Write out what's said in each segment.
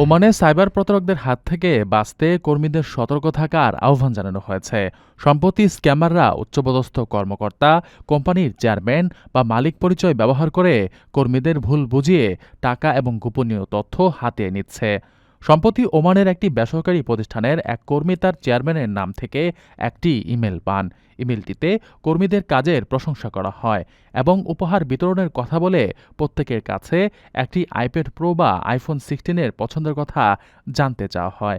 ওমানে সাইবার প্রতারকদের হাত থেকে বাঁচতে কর্মীদের সতর্ক থাকার আহ্বান জানানো হয়েছে। সম্প্রতি স্ক্যামাররা, উচ্চপদস্থ কর্মকর্তা, কোম্পানির চেয়ারম্যান বা মালিক পরিচয় ব্যবহার করে কর্মীদের ভুল বুঝিয়ে টাকা এবং গোপনীয় তথ্য হাতিয়ে নিচ্ছে। সম্প্রতি ওমানের একটি বেসরকারি প্রতিষ্ঠানের এক কর্মী তার চেয়ারম্যানের নাম থেকে একটি ইমেল পান। ইমেলটিতে কর্মীদের কাজের প্রশংসা করা হয় এবং উপহার বিতরণের কথা বলে প্রত্যেকের কাছে একটি আইপ্যাড প্রো বা আইফোন সিক্সটিনের পছন্দের কথা জানতে চাওয়া হয়।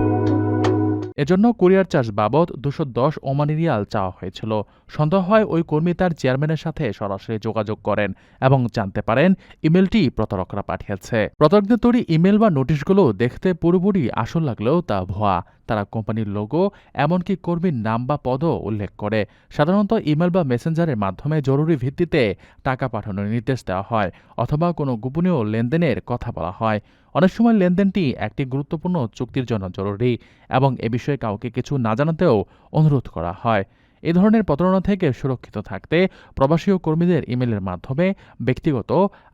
এজন্য কোরিয়ার চার্জ বাবদ দুশো দশ ওমানি রিয়াল চাওয়া হয়েছিল। সন্দেহ হয় ওই কর্মী তার চেয়ারম্যানের সাথে সরাসরি যোগাযোগ করেন এবং জানতে পারেন ইমেলটি প্রতারকরা পাঠিয়েছে। প্রতারকদের তৈরি ইমেল বা নোটিশগুলো দেখতে পুরোপুরি আসল লাগলেও তা ভুয়া। তারা কোম্পানির লোগো এমনকি কর্মীর নাম বা পদও উল্লেখ করে। সাধারণত ইমেল বা মেসেঞ্জারের মাধ্যমে জরুরি ভিত্তিতে টাকা পাঠানোর নির্দেশ দেওয়া হয়, অথবা কোনো গোপনীয় লেনদেনের কথা বলা হয়। অনেক সময় লেনদেনটি একটি গুরুত্বপূর্ণ চুক্তির জন্য জরুরি এবং এ বিষয়ে কাউকে কিছু না জানাতেও অনুরোধ করা হয়। এ ধরনের প্রতারণা থেকে সুরক্ষিত থাকতে প্রবাসী ও কর্মীদের ইমেলের মাধ্যমে ব্যক্তিগত,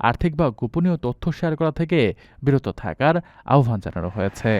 আর্থিক বা গোপনীয় তথ্য শেয়ার করা থেকে বিরত থাকার আহ্বান জানানো হয়েছে।